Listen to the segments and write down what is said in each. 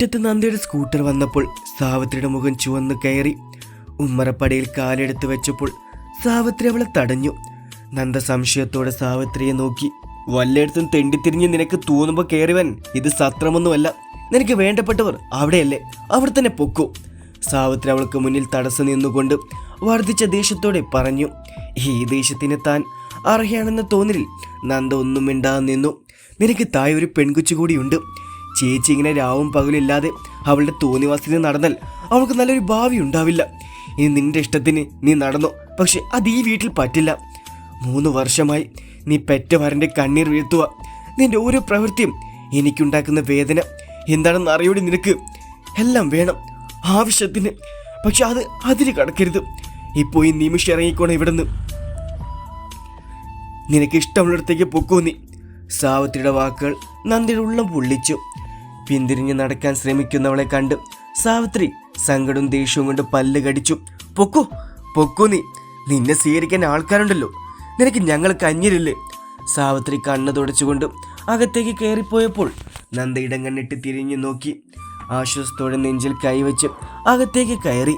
മുറ്റത്ത് നന്ദിയുടെ സ്കൂട്ടർ വന്നപ്പോൾ സാവിത്രിയുടെ മുഖം ചുവന്ന് കയറി. ഉമ്മറപ്പടിയിൽ കാലെടുത്ത് വെച്ചപ്പോൾ സാവിത്രി അവളെ തടഞ്ഞു. നന്ദ സംശയത്തോടെ സാവിത്രിയെ നോക്കി. വല്ലയിടത്തും തെണ്ടിത്തിരിഞ്ഞ് നിനക്ക് തോന്നുമ്പോൾ കയറിവൻ ഇത് സത്രമൊന്നുമല്ല. നിനക്ക് വേണ്ടപ്പെട്ടവർ അവിടെയല്ലേ. അവിടെ തന്നെ പൊക്കൂ. സാവിത്രി അവൾക്ക് മുന്നിൽ തടസ്സം നിന്നുകൊണ്ട് വർദ്ധിച്ച ദേഷ്യത്തോടെ പറഞ്ഞു. ഈ ദേഷ്യത്തിന് താൻ അർഹയാണെന്ന തോന്നലിൽ നന്ദ ഒന്നും മിണ്ടാതെ നിന്നു. നിനക്ക് തായ ഒരു പെൺകുച്ചു കൂടിയുണ്ട് ചേച്ചി ഇങ്ങനെ രാവും പകലില്ലാതെ അവളുടെ തോന്നിവാസത്തിൽ നടന്നാൽ അവൾക്ക് നല്ലൊരു ഭാവി ഉണ്ടാവില്ല. ഇനി നിന്റെ ഇഷ്ടത്തിന് നീ നടന്നു? പക്ഷെ അത് ഈ വീട്ടിൽ പറ്റില്ല. മൂന്ന് വർഷമായി നീ പെറ്റവരന്റെ കണ്ണീർ വീഴ്ത്തുക നിന്റെ ഓരോ പ്രവൃത്തിയും എനിക്കുണ്ടാക്കുന്ന വേദന എന്താണെന്ന് അറിയോടി നിനക്ക്? എല്ലാം വേണം. ആവശ്യത്തിന്. പക്ഷെ അത് അതിന് കടക്കരുത്. ഇപ്പോൾ ഈ നിമിഷം ഇറങ്ങിക്കോണം ഇവിടുന്ന്. നിനക്ക് ഇഷ്ടമുള്ളിടത്തേക്ക് പൊക്കോ നീ? സാവത്തിയുടെ വാക്കുകൾ നന്ദിയുടെ ഉള്ളം പൊള്ളിച്ചു. പിന്തിരിഞ്ഞ് നടക്കാൻ ശ്രമിക്കുന്നവളെ കണ്ട് സാവിത്രി സങ്കടവും ദേഷ്യവും കൊണ്ട് പല്ല് കടിച്ചു. പൊക്കോ പൊക്കോ നീ. നിന്നെ സ്വീകരിക്കാൻ ആൾക്കാരുണ്ടല്ലോ. നിനക്ക് ഞങ്ങൾ കഞ്ഞിരില്ലേ സാവിത്രി കണ്ണ് തുടച്ചുകൊണ്ട് അകത്തേക്ക് കയറിപ്പോയപ്പോൾ നന്ദ ഇടം കണ്ണിട്ട് തിരിഞ്ഞു നോക്കി. ആശ്വാസത്തോടെ നെഞ്ചിൽ കൈവച്ച് അകത്തേക്ക് കയറി.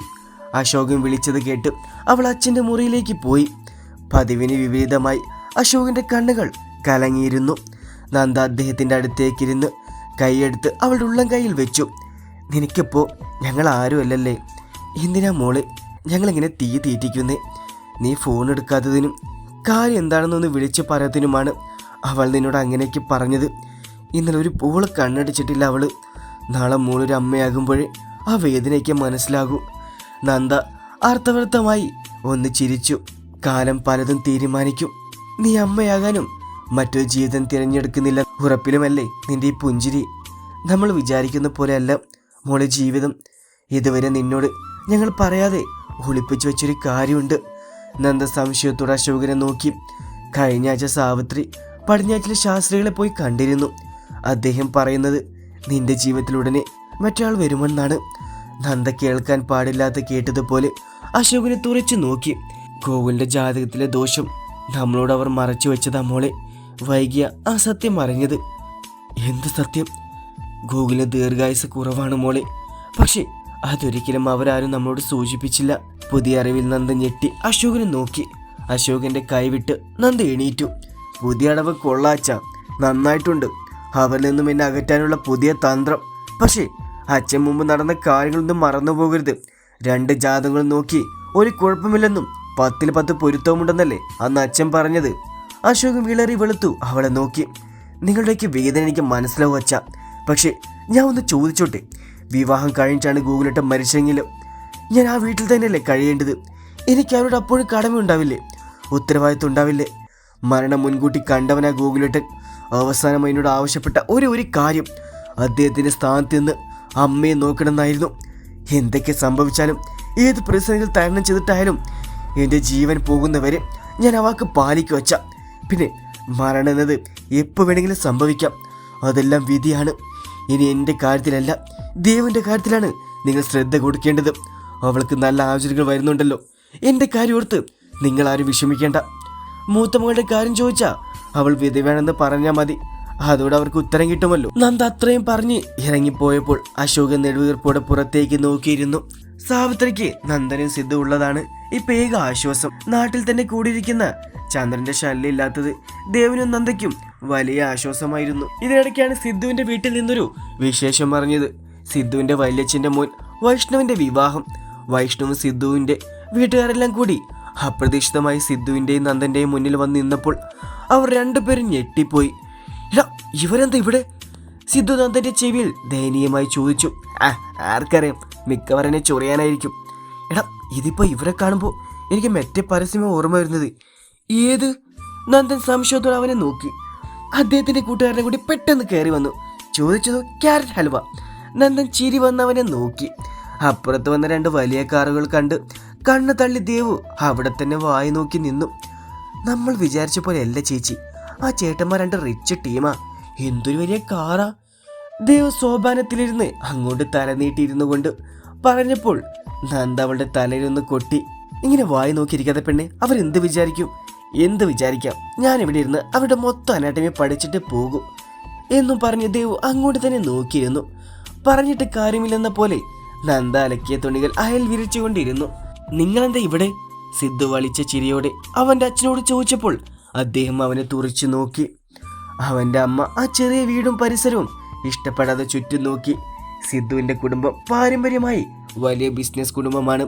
അശോകൻ വിളിച്ചത് കേട്ട് അവൾ അച്ഛന്റെ മുറിയിലേക്ക് പോയി. പതിവിന് വിപരീതമായി അശോകിന്റെ കണ്ണുകൾ കലങ്ങിയിരുന്നു. നന്ദ അദ്ദേഹത്തിന്റെ അടുത്തേക്കിരുന്ന് കൈയെടുത്ത് അവളുടെ ഉള്ളം കൈയിൽ വെച്ചു. നിനക്കിപ്പോൾ ഞങ്ങൾ ആരുമല്ലല്ലേ? എന്തിനാ മോൾ? ഞങ്ങളിങ്ങനെ തീ തീറ്റിക്കുന്നേ? നീ ഫോൺ എടുക്കാത്തതിനും കാര്യം എന്താണെന്നൊന്ന് വിളിച്ചു പറയത്തിനുമാണ് അവൾ നിന്നോട് അങ്ങനെയൊക്കെ പറഞ്ഞത്. ഇന്നലെ ഒരു പൂൾ കണ്ണടിച്ചിട്ടില്ല അവൾ. നാളെ മോളൊരു അമ്മയാകുമ്പോഴേ ആ വേദനയ്ക്ക് മനസ്സിലാകൂ. നന്ദ അർത്ഥവൃത്തമായി ഒന്ന് ചിരിച്ചു. കാലം പലതും തീരുമാനിക്കും. നീ അമ്മയാകാനും മറ്റൊരു ജീവിതം തിരഞ്ഞെടുക്കുന്നില്ല. ഉറപ്പിലുമല്ലേ നിന്റെ ഈ പുഞ്ചിരി? നമ്മൾ വിചാരിക്കുന്ന പോലെയല്ല. മോളെ ജീവിതം. ഇതുവരെ നിന്നോട് ഞങ്ങൾ പറയാതെ ഒളിപ്പിച്ചു വെച്ചൊരു കാര്യമുണ്ട്. നന്ദ സംശയത്തോടെ അശോകനെ നോക്കി. കഴിഞ്ഞ ആഴ്ച സാവിത്രി പടിഞ്ഞാറ്റിലെ ശാസ്ത്രികളെ പോയി കണ്ടിരുന്നു. അദ്ദേഹം പറയുന്നത് നിന്റെ ജീവിതത്തിലുടനെ മറ്റൊരാൾ വരുമെന്നാണ്. നന്ദ കേൾക്കാൻ പാടില്ലാത്ത കേട്ടതുപോലെ അശോകനെ തുറച്ചു നോക്കി. ഗോകുലിന്റെ ജാതകത്തിലെ ദോഷം നമ്മളോട് അവർ മറച്ചു വെച്ചതാ മോളെ. വൈകിയ ആ സത്യം അറിഞ്ഞത്. എന്ത് സത്യം? ഗൂഗിളിന് ദീർഘായുസ് കുറവാണ് മോളെ. പക്ഷേ അതൊരിക്കലും അവരാരും നമ്മളോട് സൂചിപ്പിച്ചില്ല. പുതിയ അറിവിൽ നന്ദ ഞെട്ടി അശോകനെ നോക്കി. അശോകന്റെ കൈവിട്ട് നന്ദ എണീറ്റു. പുതിയ അടവ് കൊള്ളാച്ച. നന്നായിട്ടുണ്ട്. അവരിൽ നിന്നും എന്നെ അകറ്റാനുള്ള പുതിയ തന്ത്രം. പക്ഷേ അച്ഛൻ മുമ്പ് നടന്ന കാര്യങ്ങളൊന്നും മറന്നു പോകരുത് രണ്ട് ജാതകങ്ങൾ നോക്കി ഒരു കുഴപ്പമില്ലെന്നും പത്തിൽ പത്ത് പൊരുത്തവുമുണ്ടെന്നല്ലേ അന്ന് അച്ഛൻ പറഞ്ഞത്. അശോക് വിളറി വെളുത്തു. അവളെ നോക്കി. നിങ്ങളുടെയൊക്കെ വേദന എനിക്ക് മനസ്സിലാവും അച്ഛ. പക്ഷേ ഞാൻ ഒന്ന് ചോദിച്ചോട്ടെ? വിവാഹം കഴിഞ്ഞിട്ടാണ് ഗൂഗിളിട്ട് മരിച്ചെങ്കിലും ഞാൻ ആ വീട്ടിൽ തന്നെയല്ലേ കഴിയേണ്ടത്? എനിക്ക് അവരോട് അപ്പോഴും കടമ ഉണ്ടാവില്ലേ? ഉത്തരവാദിത്വം ഉണ്ടാവില്ലേ? മരണം മുൻകൂട്ടി കണ്ടവനാ ഗൂഗിളിട്ടൻ അവസാനം എന്നോട് ആവശ്യപ്പെട്ട ഒരു ഒരു കാര്യം. അദ്ദേഹത്തിന്റെ സ്ഥാനത്ത് നിന്ന് അമ്മയെ നോക്കണമെന്നായിരുന്നു. എന്തൊക്കെ സംഭവിച്ചാലും ഏത് പ്രതിസന്ധികൾ തരണം ചെയ്തിട്ടായാലും എന്റെ ജീവൻ പോകുന്നവരെ ഞാൻ അവക്ക് വാക്ക് പാലിക്കു വച്ച പിന്നെ മരണം എന്നത് എപ്പോൾ വേണമെങ്കിലും സംഭവിക്കാം. അതെല്ലാം വിധിയാണ്. ഇനി എന്റെ കാര്യത്തിലല്ല ദേവന്റെ കാര്യത്തിലാണ് നിങ്ങൾ ശ്രദ്ധ കൊടുക്കേണ്ടത്. അവൾക്ക് നല്ല ആലോചനകൾ വരുന്നുണ്ടല്ലോ. എന്റെ കാര്യം ഓർത്ത് നിങ്ങൾ ആരും വിഷമിക്കേണ്ട. മൂത്ത മകളുടെ കാര്യം ചോദിച്ചാൽ അവൾ വിധവയാണെന്ന് പറഞ്ഞാൽ മതി. അതോടെ അവർക്ക് ഉത്തരം കിട്ടുമല്ലോ. നന്ദ അത്രയും പറഞ്ഞ് ഇറങ്ങിപ്പോയപ്പോൾ അശോകൻ നെടുവീർപ്പോടെ പുറത്തേക്ക് നോക്കിയിരുന്നു. സാവിത്രിക്ക് നന്ദനും സിദ്ധു ഉള്ളതാണ്. ഇപ്പൊ ഏക ആശ്വാസം നാട്ടിൽ തന്നെ കൂടിയിരിക്കുന്ന ചന്ദ്രന്റെ ശല്യം ഇല്ലാത്തത് ദേവനും നന്ദയ്ക്കും വലിയ ആശ്വാസമായിരുന്നു. ഇതിനിടയ്ക്കാണ് സിദ്ധുവിന്റെ വീട്ടിൽ നിന്നൊരു വിശേഷം പറഞ്ഞത്. സിദ്ധുവിന്റെ വല്യച്ഛന്റെ മോൻ വൈഷ്ണവിന്റെ വിവാഹം. വൈഷ്ണവും സിദ്ധുവിന്റെ വീട്ടുകാരെല്ലാം കൂടി അപ്രതീക്ഷിതമായി സിദ്ധുവിന്റെയും നന്ദന്റെയും മുന്നിൽ വന്ന് നിന്നപ്പോൾ അവർ രണ്ടുപേരും ഞെട്ടിപ്പോയി. ഇടാ ഇവരെന്താ ഇവിടെ? സിദ്ധു നന്ദന്റെ ചെവിയിൽ ദയനീയമായി ചോദിച്ചു. ആ ആർക്കറിയാം. മിക്കവരനെ ചൊറിയാനായിരിക്കും. എടാ ഇതിപ്പോ ഇവരെ കാണുമ്പോൾ എനിക്ക് മറ്റേ പരസ്യമേ ഓർമ്മ വരുന്നത്. ഏത്? നന്ദൻ സംശയത്തോടെ അവനെ നോക്കി. അദ്ദേഹത്തിന്റെ കൂട്ടുകാരനെ കൂടി പെട്ടെന്ന് കയറി വന്നു. ചോദിച്ചതോ ക്യാരറ്റ് ഹൽവ. നന്ദൻ ചിരി വന്നവനെ നോക്കി. അപ്പുറത്ത് വന്ന രണ്ട് വലിയ കാറുകൾ കണ്ട് കണ്ണു തള്ളി ദേവു അവിടെ തന്നെ വായി നോക്കി നിന്നു. നമ്മൾ വിചാരിച്ച പോലെ അല്ല ചേച്ചി. ആ ചേട്ടന്മാർ രണ്ട് റിച്ച് ടീമാ എന്തൊരു വലിയ കാറാ. ദേവ് സോപാനത്തിലിരുന്ന് അങ്ങോട്ട് തലനീട്ടിയിരുന്നു കൊണ്ട് പറഞ്ഞപ്പോൾ നന്ദ അവളുടെ തലയിലൊന്ന് കൊട്ടി. ഇങ്ങനെ വായി നോക്കിയിരിക്കാതെ പെണ്ണെ അവരെന്ത് വിചാരിക്കും? എന്ത് വിചാരിക്കാം? ഞാൻ ഇവിടെ ഇരുന്ന് അവരുടെ മൊത്തം അനാട്ടമി പഠിച്ചിട്ട് പോകും. എന്നും പറഞ്ഞ് ദേവ് അങ്ങോട്ട് തന്നെ നോക്കിയിരുന്നു. പറഞ്ഞിട്ട് കാര്യമില്ലെന്ന പോലെ നന്ദ അലക്കിയ തുണികൾ അയൽ വിരിച്ചുകൊണ്ടിരുന്നു. നിങ്ങളെന്താ ഇവിടെ? സിദ്ധു വളിച്ച ചിരിയോടെ അവന്റെ അച്ഛനോട് ചോദിച്ചപ്പോൾ അദ്ദേഹം അവനെ തുറച്ചു നോക്കി. അവന്റെ അമ്മ ആ ചെറിയ വീടും പരിസരവും ഇഷ്ടപ്പെടാതെ ചുറ്റും നോക്കി. സിദ്ധുവിന്റെ കുടുംബം പാരമ്പര്യമായി വലിയ ബിസിനസ് കുടുംബമാണ്.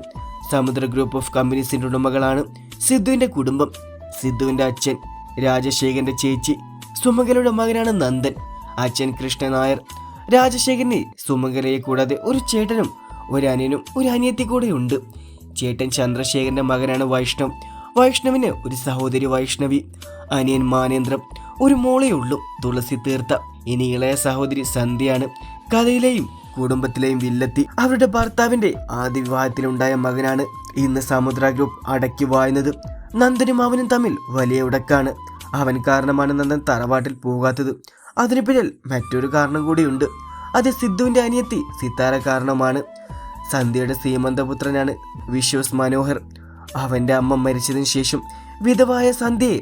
സമുദ്ര ഗ്രൂപ്പ് ഓഫ് കമ്പനീസിന്റെ ഉടമകളാണ്. സിദ്ധുവിന്റെ കുടുംബം സിദ്ധുവിന്റെ അച്ഛൻ രാജശേഖരന്റെ ചേച്ചി സുമംഗലയുടെ മകനാണ് നന്ദൻ അച്ഛൻ കൃഷ്ണൻ നായർ. രാജശേഖരന് സുമംഗലയെ കൂടാതെ ഒരു ചേട്ടനും ഒരു അനിയനും ഒരു അനിയത്തി കൂടെ ഉണ്ട്. ചേട്ടൻ ചന്ദ്രശേഖരന്റെ മകനാണ് വൈഷ്ണവ്. വൈഷ്ണവിന് ഒരു സഹോദരി വൈഷ്ണവി അനിയൻ മാനേന്ദ്രം ഒരു മോളേ ഉള്ളൂ തുളസി തീർത്ത ഇനി ഇളയ സഹോദരി സന്ധ്യയാണ്. കഥയിലെയും കുടുംബത്തിലെയും വില്ലെത്തി അവരുടെ ഭർത്താവിന്റെ ആദ്യ വിവാഹത്തിലുണ്ടായ മകനാണ്. ഇന്ന് സമുദ്ര ഗ്രൂപ്പ് അടക്കി വായുന്നത് നന്ദനും അവനും തമ്മിൽ വലിയ ഉടക്കാണ്. അവൻ കാരണമാണ് നന്ദൻ തറവാട്ടിൽ പോകാത്തത്. അതിനു പിന്നിൽ മറ്റൊരു കാരണം കൂടിയുണ്ട്. അത് സിദ്ധുവിന്റെ അനിയത്തി സിത്താര കാരണമാണ്. സന്ധ്യയുടെ സീമന്തപുത്രനാണ് വിശ്വസ് മനോഹർ. അവന്റെ അമ്മ മരിച്ചതിന് ശേഷം വിധവായ സന്ധ്യയെ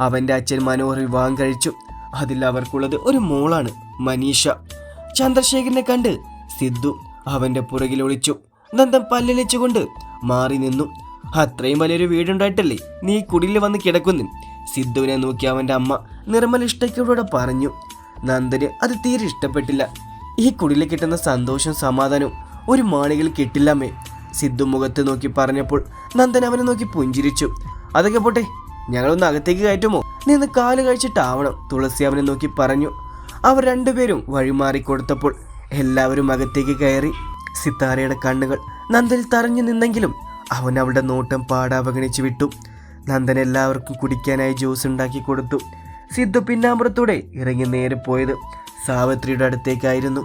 അവന്റെ അച്ഛൻ മനോഹർ വിവാഹം കഴിച്ചു. അതിൽ അവർക്കുള്ളത് ഒരു മോളാണ് മനീഷ. ചന്ദ്രശേഖരനെ കണ്ട് സിദ്ധു അവന്റെ പുറകിൽ ഒളിച്ചു. നന്ദൻ പല്ലിളിച്ചുകൊണ്ട് മാറി നിന്നു. അത്രയും വലിയൊരു വീടുണ്ടായിട്ടല്ലേ നീ കുടിലിൽ വന്ന് കിടക്കുന്നു? സിദ്ധുവിനെ നോക്കി അവന്റെ അമ്മ നിർമ്മല ഇഷ്ടത്തോടെ പറഞ്ഞു. നന്ദന് അത് തീരെ ഇഷ്ടപ്പെട്ടില്ല. ഈ കുടിലിൽ കിട്ടുന്ന സന്തോഷം സമാധാനവും ഒരു മാളികൾ കിട്ടില്ലമ്മേ. സിദ്ധു മുഖത്ത് നോക്കി പറഞ്ഞപ്പോൾ നന്ദൻ അവനെ നോക്കി പുഞ്ചിരിച്ചു. അതൊക്കെ പോട്ടെ ഞങ്ങളൊന്ന് അകത്തേക്ക് കയറ്റുമോ? നിന്ന് കാൽ കഴിച്ചിട്ടാവണം. തുളസി അവനെ നോക്കി പറഞ്ഞു. അവർ രണ്ടുപേരും വഴിമാറി കൊടുത്തപ്പോൾ എല്ലാവരും അകത്തേക്ക് കയറി സിത്താരയുടെ കണ്ണുകൾ നന്ദനിൽ തറഞ്ഞു നിന്നെങ്കിലും അവൻ അവളുടെ നോട്ടം പാടെ അവഗണിച്ചു വിട്ടു. നന്ദൻ എല്ലാവർക്കും കുടിക്കാനായി ജ്യൂസ് ഉണ്ടാക്കി കൊടുത്തു. സിദ്ധു പിന്നാമ്പുറത്തൂടെ ഇറങ്ങി നേരെ പോയത് സാവിത്രിയുടെ അടുത്തേക്കായിരുന്നു.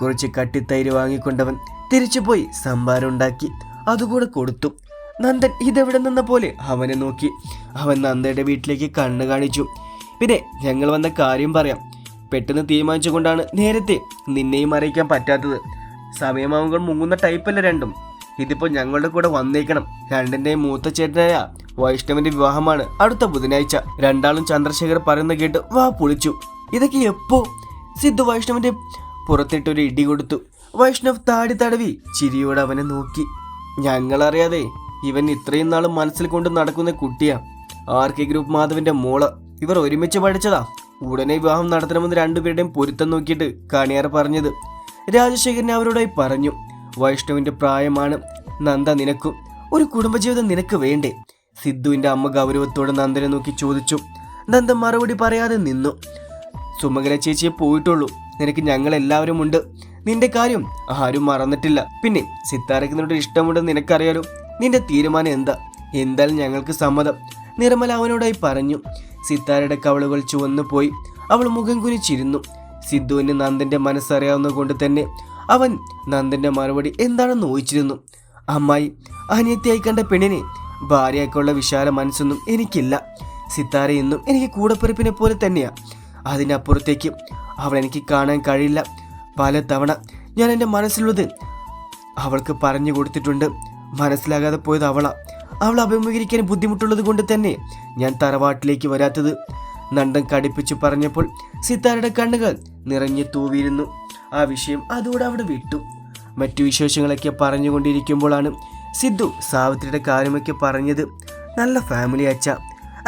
കുറച്ച് കട്ടിത്തൈര് വാങ്ങിക്കൊണ്ടവൻ തിരിച്ചുപോയി സംഭാരം ഉണ്ടാക്കി അതുകൂടെ കൊടുത്തു. നന്ദൻ ഇതെവിടെ നിന്ന പോലെ അവനെ നോക്കി. അവൻ നന്ദയുടെ വീട്ടിലേക്ക് കണ്ണു കാണിച്ചു. പിന്നെ ഞങ്ങൾ വന്ന കാര്യം പറയാം. പെട്ടെന്ന് തീരുമാനിച്ചുകൊണ്ടാണ് നേരത്തെ നിന്നെയും അറിയിക്കാൻ പറ്റാത്തത്. സമയമാവുമ്പോൾ മുങ്ങുന്ന ടൈപ്പല്ല രണ്ടും. ഇതിപ്പോൾ ഞങ്ങളുടെ കൂടെ വന്നേക്കണം. രണ്ടിന്റെയും മൂത്ത ചേട്ടനായ വൈഷ്ണവിന്റെ വിവാഹമാണ് അടുത്ത ബുധനാഴ്ച. രണ്ടാളും ചന്ദ്രശേഖർ പറയുന്ന കേട്ട് വാ പൊളിച്ചു. ഇതൊക്കെ എപ്പോ? സിദ്ധു വൈഷ്ണവിന്റെ പുറത്തിട്ടൊരു ഇടി കൊടുത്തു. വൈഷ്ണവ് താടി തടവി ചിരിയോടെ അവനെ നോക്കി. ഞങ്ങളറിയാതെ ഇവൻ ഇത്രയും നാളും മനസ്സിൽ കൊണ്ട് നടക്കുന്ന കുട്ടിയാ. ആർ കെ ഗ്രൂപ്പ് മാധവിന്റെ മോൾ. ഇവർ ഒരുമിച്ച് പഠിച്ചതാ. ഉടനെ വിവാഹം നടത്തണമെന്ന് രണ്ടുപേരുടെയും പൊരുത്തം നോക്കിയിട്ട് കണിയാർ പറഞ്ഞത്. രാജശേഖരൻ അവരോടായി പറഞ്ഞു വൈഷ്ണവിന്റെ പ്രായമാണ്. നന്ദ നിനക്കും. ഒരു കുടുംബജീവിതം നിനക്ക് വേണ്ടേ? സിദ്ധുവിന്റെ അമ്മ ഗൗരവത്തോടെ നന്ദനെ നോക്കി ചോദിച്ചു. നന്ദ മറുപടി പറയാതെ നിന്നു. സുമകര ചേച്ചിയെ പോയിട്ടുള്ളൂ. നിനക്ക് ഞങ്ങൾ എല്ലാവരും ഉണ്ട്. നിന്റെ കാര്യം ആരും മറന്നിട്ടില്ല. പിന്നെ സിത്താരയ്ക്ക് നിന്നോട് ഇഷ്ടമുണ്ടെന്ന് നിനക്കറിയാലോ? നിന്റെ തീരുമാനം എന്താ? എന്തായാലും ഞങ്ങൾക്ക് സമ്മതം. നിർമ്മല അവനോടായി പറഞ്ഞു. സിത്താരയുടെ കവളുകൾ ചുവന്നു പോയി. അവൾ മുഖം കുനിച്ചിരുന്നു. സിദ്ധുവിന് നന്ദന്റെ മനസ്സറിയാവുന്ന കൊണ്ട് തന്നെ അവൻ നന്ദന്റെ മറുപടി എന്താണെന്ന് ഊഹിച്ചിരുന്നു. അമ്മായി അനിയത്തിയായി കണ്ട പെണ്ണിനെ ഭാര്യയൊക്കെയുള്ള വിശാല മനസ്സൊന്നും എനിക്കില്ല. സിത്താര എന്നും എനിക്ക് കൂടപ്പിറപ്പിനെ പോലെ തന്നെയാ. അതിനപ്പുറത്തേക്ക് അവൾ എനിക്ക് കാണാൻ കഴിയില്ല. പല തവണ ഞാൻ എന്റെ മനസ്സിലുള്ളത് അവൾക്ക് പറഞ്ഞു കൊടുത്തിട്ടുണ്ട്. മനസ്സിലാകാതെ പോയത് അവളാ. അവൾ അഭിമുഖീകരിക്കാൻ ബുദ്ധിമുട്ടുള്ളത് കൊണ്ട് തന്നെ ഞാൻ തറവാട്ടിലേക്ക് വരാത്തത്. നണ്ടൻ കടിപ്പിച്ചു പറഞ്ഞപ്പോൾ സിത്താരയുടെ കണ്ണുകൾ നിറഞ്ഞു തൂവിയിരുന്നു. ആ വിഷയം അതോടെ അവിടെ വിട്ടു. മറ്റു വിശേഷങ്ങളൊക്കെ പറഞ്ഞുകൊണ്ടിരിക്കുമ്പോഴാണ് സിദ്ധു സാവിത്രിയുടെ കാര്യമൊക്കെ പറഞ്ഞത്. നല്ല ഫാമിലി അച്ഛ.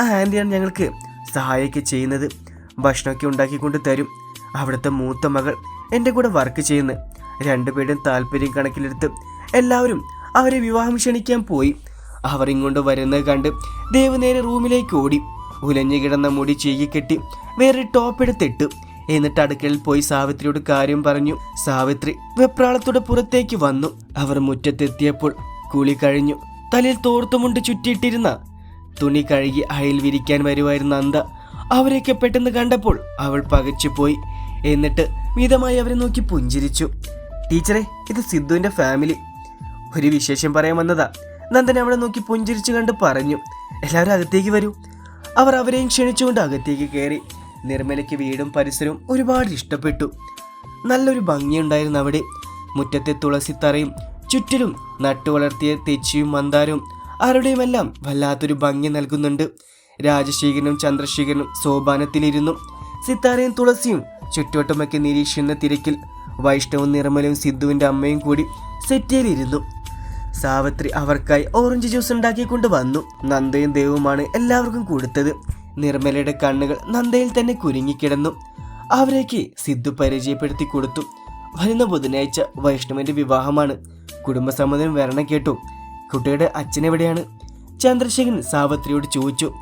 ആ ആന്റിയാണ് ഞങ്ങൾക്ക് സഹായമൊക്കെ ചെയ്യുന്നത്. ഭക്ഷണമൊക്കെ ഉണ്ടാക്കിക്കൊണ്ട് തരും. അവിടുത്തെ മൂത്ത മകൾ എന്റെ കൂടെ വർക്ക് ചെയ്യുന്നു. രണ്ടുപേരുടെയും താല്പര്യം കണക്കിലെടുത്ത് എല്ലാവരും അവരെ വിവാഹം ക്ഷണിക്കാൻ പോയി. അവർ ഇങ്ങോട്ട് വരുന്നത് കണ്ട് ദേവ് നേരെ റൂമിലേക്ക് ഓടി. ഉലഞ്ഞു കിടന്ന മുടി കെട്ടി വേറെ ടോപ്പ് എടുത്തിട്ട്. എന്നിട്ട് അടുക്കളയിൽ പോയി സാവിത്രിയോട് കാര്യം പറഞ്ഞു. സാവിത്രി വെപ്രാളത്തോടെ പുറത്തേക്ക് വന്നു. അവർ മുറ്റത്തെത്തിയപ്പോൾ കുളി കഴിഞ്ഞു. തലയിൽ തോർത്തുമുണ്ട് ചുറ്റിയിട്ടിരുന്ന തുണി കഴുകി അയൽ വിരിക്കാൻ വരുമായിരുന്ന അന്ത അവരെയൊക്കെ പെട്ടെന്ന് കണ്ടപ്പോൾ അവൾ പകച്ചുപോയി എന്നിട്ട് മിതമായി അവരെ നോക്കി പുഞ്ചിരിച്ചു. ടീച്ചറെ ഇത് സിദ്ധുവിന്റെ ഫാമിലി. ഒരു വിശേഷം പറയാൻ വന്നതാ. നന്ദൻ അവളെ നോക്കി പുഞ്ചിരിച്ചു കണ്ട് പറഞ്ഞു എല്ലാവരും അകത്തേക്ക് വരൂ. അവർ അവരെയും ക്ഷണിച്ചുകൊണ്ട് അകത്തേക്ക് കയറി. നിർമ്മലയ്ക്ക് വീടും പരിസരവും ഒരുപാട് ഇഷ്ടപ്പെട്ടു. നല്ലൊരു ഭംഗിയുണ്ടായിരുന്നു അവിടെ. മുറ്റത്തെ തുളസിത്തറയും ചുറ്റിലും നട്ടുവളർത്തിയ തെച്ചിയും മന്ദാരവും ആരുടെയുമെല്ലാം വല്ലാത്തൊരു ഭംഗി നൽകുന്നുണ്ട്. രാജശേഖരനും ചന്ദ്രശേഖരനും സോപാനത്തിലിരുന്നു. സിത്താരയും തുളസിയും ചുറ്റുവട്ടമൊക്കെ നിരീക്ഷിക്കുന്ന തിരക്കിൽ വൈഷ്ണവും നിർമ്മലയും സിദ്ധുവിന്റെ അമ്മയും കൂടി സെറ്റിയിലിരുന്നു. സാവിത്രി അവർക്കായി ഓറഞ്ച് ജ്യൂസ് ഉണ്ടാക്കിക്കൊണ്ട് വന്നു. നന്ദയും ദേവുമാണ് എല്ലാവർക്കും കൊടുത്തത്. നിർമ്മലയുടെ കണ്ണുകൾ നന്ദയിൽ തന്നെ കുരുങ്ങിക്കിടന്നു. അവരേക്ക് സിദ്ധു പരിചയപ്പെടുത്തി കൊടുത്തു. വരുന്ന ബുധനാഴ്ച വൈഷ്ണവന്റെ വിവാഹമാണ്. കുടുംബസമ്മതം വരണം കേട്ടു. കുട്ടിയുടെ അച്ഛനെവിടെയാണ് ചന്ദ്രശേഖരൻ സാവത്രിയോട് ചോദിച്ചു.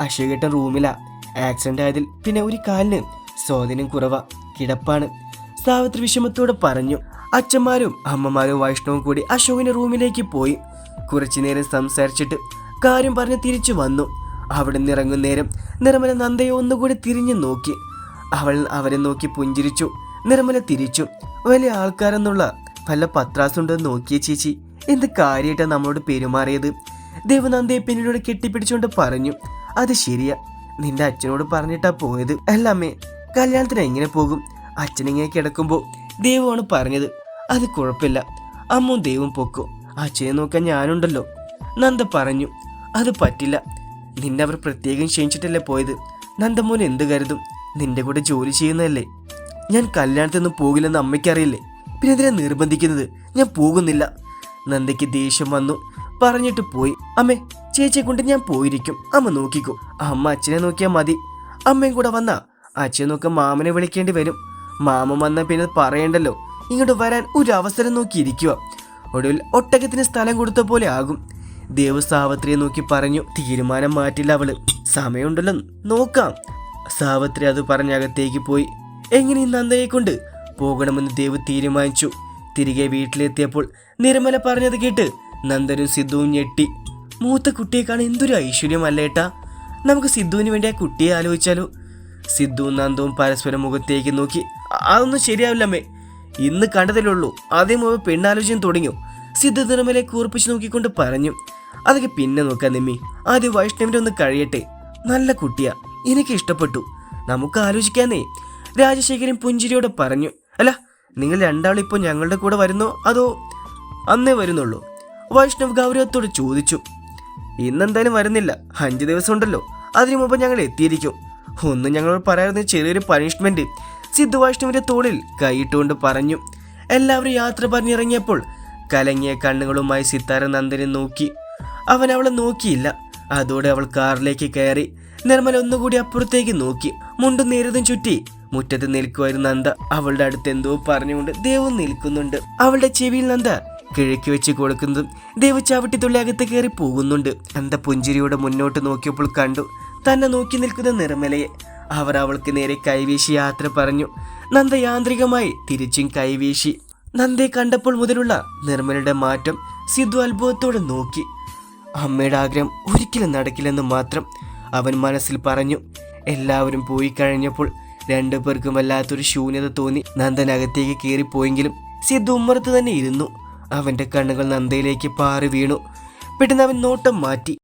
അശോകേട്ടൻ റൂമിലാ. ആക്സിഡന്റ് ആയതിൽ പിന്നെ ഒരു കാലിന് സ്വാധീനം കുറവാ. കിടപ്പാണ്. സാവിത്രി വിഷമത്തോടെ പറഞ്ഞു. അച്ഛന്മാരും അമ്മമാരും വൈഷ്ണവും കൂടി അശോകിന്റെ റൂമിലേക്ക് പോയി. കുറച്ചു നേരം സംസാരിച്ചിട്ട് കാര്യം പറഞ്ഞ് തിരിച്ചു വന്നു. അവിടെ നിറങ്ങും നേരം നിർമ്മല നന്ദയെ ഒന്നുകൂടി തിരിഞ്ഞു നോക്കി. അവൾ അവരെ നോക്കി പുഞ്ചിരിച്ചു. നിർമ്മല തിരിച്ചു. വലിയ ആൾക്കാരെന്നുള്ള വല്ല പത്രാസുണ്ടെന്ന് നോക്കിയ ചേച്ചി. എന്ത് കാര്യമായിട്ടാ നമ്മളോട് പെരുമാറിയത്? ദേവനന്ദയെ പിന്നിലൂടെ കെട്ടിപ്പിടിച്ചുകൊണ്ട് പറഞ്ഞു. അത് ശരിയാ. നിന്റെ അച്ഛനോട് പറഞ്ഞിട്ടാ പോയത്. അല്ല അമ്മേ കല്യാണത്തിന് എങ്ങനെ പോകും? അച്ഛനിങ്ങനെ കിടക്കുമ്പോൾ ദേവാണ് പറഞ്ഞത്. അത് കുഴപ്പമില്ല. അമ്മും ദേവും പൊക്കും. അച്ഛനെ നോക്കാൻ ഞാനുണ്ടല്ലോ. നന്ദ പറഞ്ഞു. അത് പറ്റില്ല. നിന്നെ അവർ പ്രത്യേകം ക്ഷണിച്ചിട്ടല്ലേ പോയത്? നന്ദമോൻ എന്ത് കരുതും? നിന്റെ കൂടെ ജോലി ചെയ്യുന്നതല്ലേ? ഞാൻ കല്യാണത്തിനൊന്നും പോകില്ലെന്ന് അമ്മയ്ക്കറിയില്ലേ? പിന്നെ എന്തിനാ നിർബന്ധിക്കുന്നത്? ഞാൻ പോകുന്നില്ല. നന്ദയ്ക്ക് ദേഷ്യം വന്നു. പറഞ്ഞിട്ട് പോയി. അമ്മേ ചേച്ചിയെ കൊണ്ട് ഞാൻ പോയിരിക്കും. അമ്മ നോക്കിക്കോ. അമ്മ അച്ഛനെ നോക്കിയാൽ മതി. അമ്മയും കൂടെ വന്നാ. അച്ഛനെ നോക്കാൻ മാമനെ വിളിക്കേണ്ടി വരും. മാമ വന്നാൽ പിന്നെ പറയണ്ടല്ലോ. ഇങ്ങോട്ട് വരാൻ ഒരു അവസരം നോക്കിയിരിക്കുക. ഒടുവിൽ ഒട്ടകത്തിന് സ്ഥലം കൊടുത്ത പോലെ ആകും. ദേവ് സാവത്രിയെ നോക്കി പറഞ്ഞു തീരുമാനം മാറ്റില്ല അവൾ. സമയമുണ്ടല്ലോ നോക്കാം. സാവത്രി അത് പറഞ്ഞകത്തേക്ക് പോയി. എങ്ങനെ നന്ദയെ കൊണ്ട് പോകണമെന്ന് ദേവ് തീരുമാനിച്ചു. തിരികെ വീട്ടിലെത്തിയപ്പോൾ നിർമ്മല പറഞ്ഞത് കേട്ട് നന്ദനും സിദ്ധുവും ഞെട്ടി. മൂത്ത കുട്ടിയെ കാണാൻ എന്തൊരു ഐശ്വര്യമല്ലേട്ടാ. നമുക്ക് സിദ്ധുവിന് വേണ്ടി ആ കുട്ടിയെ ആലോചിച്ചാലോ. സിദ്ധുവും നന്ദവും പരസ്പരം മുഖത്തേക്ക് നോക്കി. അതൊന്നും ശരിയാവില്ലമ്മേ. ഇന്ന് കണ്ടതിലുള്ളൂ അതേ മുമ്പ് പെണ്ണാലോചന തുടങ്ങി. സിദ്ധു കൂർപ്പിച്ച് നോക്കിക്കൊണ്ട് പറഞ്ഞു. അതൊക്കെ പിന്നെ നോക്കാം നിമ്മി. ആദ്യം വൈഷ്ണവിന്റെ ഒന്ന് കഴിയട്ടെ. നല്ല കുട്ടിയാ. എനിക്ക് ഇഷ്ടപ്പെട്ടു. നമുക്ക് ആലോചിക്കാന്നേ. രാജശേഖരൻ പുഞ്ചിരിയോടെ പറഞ്ഞു. അല്ല നിങ്ങൾ രണ്ടാളും ഇപ്പോൾ ഞങ്ങളുടെ കൂടെ വരുന്നോ? അതോ അന്നേ വരുന്നുള്ളൂ? വൈഷ്ണവ് ഗൗരവത്തോട് ചോദിച്ചു. ഇന്നെന്തായാലും വരുന്നില്ല. അഞ്ച് ദിവസം ഉണ്ടല്ലോ അതിനു മുമ്പ് ഞങ്ങൾ എത്തിയിരിക്കും. ഒന്നും ഞങ്ങളോട് പറയാതെ ചെറിയൊരു പണിഷ്മെന്റ് സിദ്ധു വൈഷ്ണവിന്റെ തോളിൽ കൈയിട്ടുകൊണ്ട് പറഞ്ഞു. എല്ലാവരും യാത്ര പറഞ്ഞിറങ്ങിയപ്പോൾ കലങ്ങിയ കണ്ണുകളുമായി സിത്താര നന്ദനെ നോക്കി. അവൻ അവളെ നോക്കിയില്ല. അതോടെ അവൾ കാറിലേക്ക് കയറി നിർമ്മല ഒന്നുകൂടി അപ്പുറത്തേക്ക് നോക്കി. മുണ്ടും നേരതും ചുറ്റി മുറ്റത്ത് നിൽക്കുമായിരുന്നു നന്ദ. അവളുടെ അടുത്ത് എന്തോ പറഞ്ഞുകൊണ്ട് ദേവു നിൽക്കുന്നുണ്ട്. അവളുടെ ചെവിയിൽ നന്ദ കിഴക്കി വെച്ച് കൊടുക്കുന്നതും ദേവ് ചവിട്ടിത്തുള്ളി അകത്ത് കയറി പോകുന്നുണ്ട്. നന്ദ പുഞ്ചിരിയോടെ മുന്നോട്ട് നോക്കിയപ്പോൾ കണ്ടു. തന്നെ നോക്കി നിൽക്കുന്ന നിർമ്മലയെ. അവർ അവൾക്ക് നേരെ കൈവീശി യാത്ര പറഞ്ഞു. നന്ദ യാന്ത്രികമായി തിരിച്ചും കൈവീശി. നന്ദയെ കണ്ടപ്പോൾ മുതലുള്ള നിർമ്മലയുടെ മാറ്റം സിദ്ധു അത്ഭുതത്തോടെ നോക്കി. അമ്മയുടെ ആഗ്രഹം ഒരിക്കലും നടക്കില്ലെന്ന് മാത്രം അവൻ മനസ്സിൽ പറഞ്ഞു. എല്ലാവരും പോയി കഴിഞ്ഞപ്പോൾ രണ്ടു പേർക്കും വല്ലാത്തൊരു ശൂന്യത തോന്നി. നന്ദൻ അകത്തേക്ക് കയറിപ്പോയെങ്കിലും സിദ്ധു ഉമ്മറത്ത് തന്നെ ഇരുന്നു. അവന്റെ കണ്ണുകൾ നന്ദയിലേക്ക് പാറി വീണു. പെട്ടെന്ന് അവൻ നോട്ടം മാറ്റി.